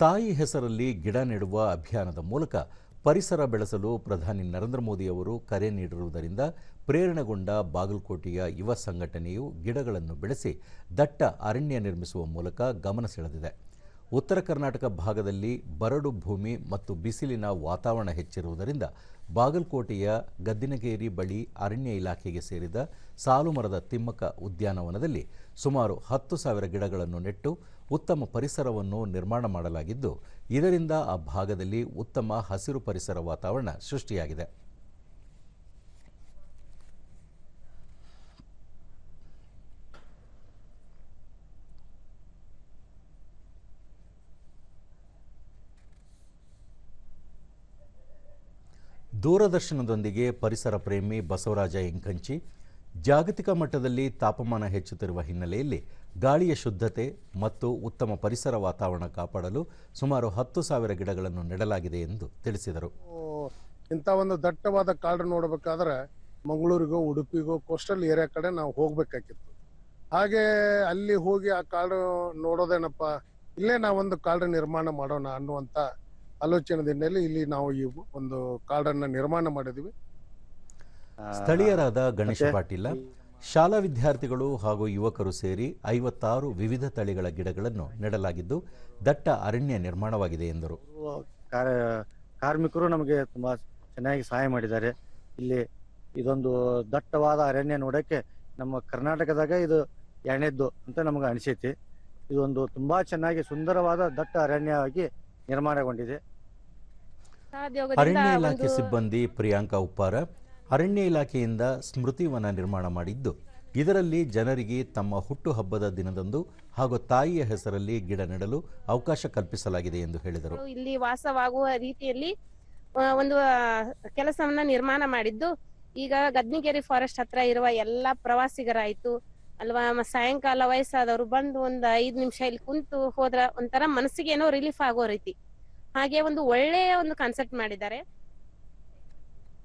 ತಾಯಿ ಹೆಸರಲ್ಲಿ ಗಿಡ ನೆಡುವ ಅಭಿಯಾನದ ಮೂಲಕ ಪರಿಸರ ಬೆಳೆಸಲು ಪ್ರಧಾನಿ ನರೇಂದ್ರ ಮೋದಿ ಅವರು ಕರೆ ನೀಡಿರುವುದರಿಂದ ಪ್ರೇರಣೆಗೊಂಡ ಬಾಗಲಕೋಟೆಯ ಯುವ ಸಂಘಟನೆಯು ಗಿಡಗಳನ್ನು ಬೆಳೆಸಿ ದಟ್ಟ ಅರಣ್ಯ ನಿರ್ಮಿಸುವ ಮೂಲಕ ಗಮನ ಸೆಳೆದಿದೆ. ಉತ್ತರ ಕರ್ನಾಟಕ ಭಾಗದಲ್ಲಿ ಬರಡು ಭೂಮಿ ಮತ್ತು ಬಿಸಿಲಿನ ವಾತಾವರಣ ಹೆಚ್ಚಿರುವುದರಿಂದ ಬಾಗಲಕೋಟೆಯ ಗದ್ದಿನಗೇರಿ ಬಳಿ ಅರಣ್ಯ ಇಲಾಖೆಗೆ ಸೇರಿದ ಸಾಲುಮರದ ತಿಮ್ಮಕ್ಕ ಉದ್ಯಾನವನದಲ್ಲಿ ಸುಮಾರು ಹತ್ತು ಸಾವಿರ ಗಿಡಗಳನ್ನು ನೆಟ್ಟು ಉತ್ತಮ ಪರಿಸರವನ್ನು ನಿರ್ಮಾಣ ಮಾಡಲಾಗಿದ್ದು, ಇದರಿಂದ ಆ ಭಾಗದಲ್ಲಿ ಉತ್ತಮ ಹಸಿರು ಪರಿಸರ ವಾತಾವರಣ ಸೃಷ್ಟಿಯಾಗಿದೆ. ದೂರದರ್ಶನದೊಂದಿಗೆ ಪರಿಸರ ಪ್ರೇಮಿ ಬಸವರಾಜ ಇಂಕಂಚಿ ಜಾಗತಿಕ ಮಟ್ಟದಲ್ಲಿ ತಾಪಮಾನ ಹೆಚ್ಚುತ್ತಿರುವ ಹಿನ್ನೆಲೆಯಲ್ಲಿ ಗಾಳಿಯ ಶುದ್ಧತೆ ಮತ್ತು ಉತ್ತಮ ಪರಿಸರ ವಾತಾವರಣ ಕಾಪಾಡಲು ಸುಮಾರು ಹತ್ತು ಸಾವಿರ ಗಿಡಗಳನ್ನು ನೆಡಲಾಗಿದೆ ಎಂದು ತಿಳಿಸಿದರು. ಇಂಥ ಒಂದು ದಟ್ಟವಾದ ಕಾಡು ನೋಡಬೇಕಾದ್ರೆ ಮಂಗಳೂರಿಗೋ, ಉಡುಪಿಗೋ ಕೋಸ್ಟಲ್ ಏರಿಯಾ ಕಡೆ ನಾವು ಹೋಗ್ಬೇಕಾಗಿತ್ತು. ಹಾಗೆ ಅಲ್ಲಿ ಹೋಗಿ ಆ ಕಾಡು ನೋಡೋದೇನಪ್ಪ, ಇಲ್ಲೇ ನಾವೊಂದು ಕಾಡು ನಿರ್ಮಾಣ ಮಾಡೋಣ ಅನ್ನುವಂತ ಹಿನ್ನೆಲೆ ಇಲ್ಲಿ ನಾವು ಈ ಒಂದು ಕಾಡನ್ನ ನಿರ್ಮಾಣ ಮಾಡಿದ್ವಿ ಸ್ಥಳೀಯರಾದ ಗಣೇಶ ಪಾಟೀಲ ಶಾಲಾ ವಿದ್ಯಾರ್ಥಿಗಳು ಹಾಗೂ ಯುವಕರು ಸೇರಿ ಐವತ್ತಾರು ವಿವಿಧ ತಳಿಗಳ ಗಿಡಗಳನ್ನು ನೆಡಲಾಗಿದ್ದು ದಟ್ಟ ಅರಣ್ಯ ನಿರ್ಮಾಣವಾಗಿದೆ ಎಂದರು. ಕಾರ್ಮಿಕರು ನಮಗೆ ತುಂಬಾ ಚೆನ್ನಾಗಿ ಸಹಾಯ ಮಾಡಿದ್ದಾರೆ. ಇಲ್ಲಿ ಇದೊಂದು ದಟ್ಟವಾದ ಅರಣ್ಯ ನೋಡಕ್ಕೆ ನಮ್ಮ ಕರ್ನಾಟಕದಾಗ ಇದು ಎರಡನೇದ್ದು ಅಂತ ನಮಗೆ ಅನಿಸೈತಿ. ಇದೊಂದು ತುಂಬಾ ಚೆನ್ನಾಗಿ ಸುಂದರವಾದ ದಟ್ಟ ಅರಣ್ಯವಾಗಿ ನಿರ್ಮಾಣಗೊಂಡಿದೆ. ಅರಣ್ಯ ಇಲಾಖೆ ಸಿಬ್ಬಂದಿ ಪ್ರಿಯಾಂಕಾ ಉಪ್ಪಾರ ಅರಣ್ಯ ಇಲಾಖೆಯಿಂದ ಸ್ಮೃತಿವನ ನಿರ್ಮಾಣ ಮಾಡಿದ್ದು ಇದರಲ್ಲಿ ಜನರಿಗೆ ತಮ್ಮ ಹುಟ್ಟುಹಬ್ಬದ ದಿನದಂದು ಹಾಗೂ ತಾಯಿಯ ಹೆಸರಲ್ಲಿ ಗಿಡ ನೆಡಲು ಅವಕಾಶ ಕಲ್ಪಿಸಲಾಗಿದೆ ಎಂದು ಹೇಳಿದರು. ಇಲ್ಲಿ ವಾಸವಾಗುವ ರೀತಿಯಲ್ಲಿ ಆ, ಒಂದು ಕೆಲಸವನ್ನ ನಿರ್ಮಾಣ ಮಾಡಿದ್ದು ಈಗ ಗದ್ನಿಗೇರಿ ಫಾರೆಸ್ಟ್ ಹತ್ರ ಇರುವ ಎಲ್ಲಾ ಪ್ರವಾಸಿಗರಾಯ್ತು ಅಲ್ವಾ ಸಾಯಂಕಾಲ ವಯಸ್ಸಾದವರು ಬಂದು ಒಂದ್ ಐದ್ ನಿಮಿಷ ಇಲ್ಲಿ ಕುಂತು ಹೋದ್ರ ಒಂಥರ ಮನಸ್ಸಿಗೆ ಏನೋ ರಿಲೀಫ್ ಆಗೋ ರೀತಿ. ಹಾಗೆ ಒಂದು ಒಳ್ಳೆಯ ಒಂದು ಕಾನ್ಸೆಪ್ಟ್ ಮಾಡಿದ್ದಾರೆ.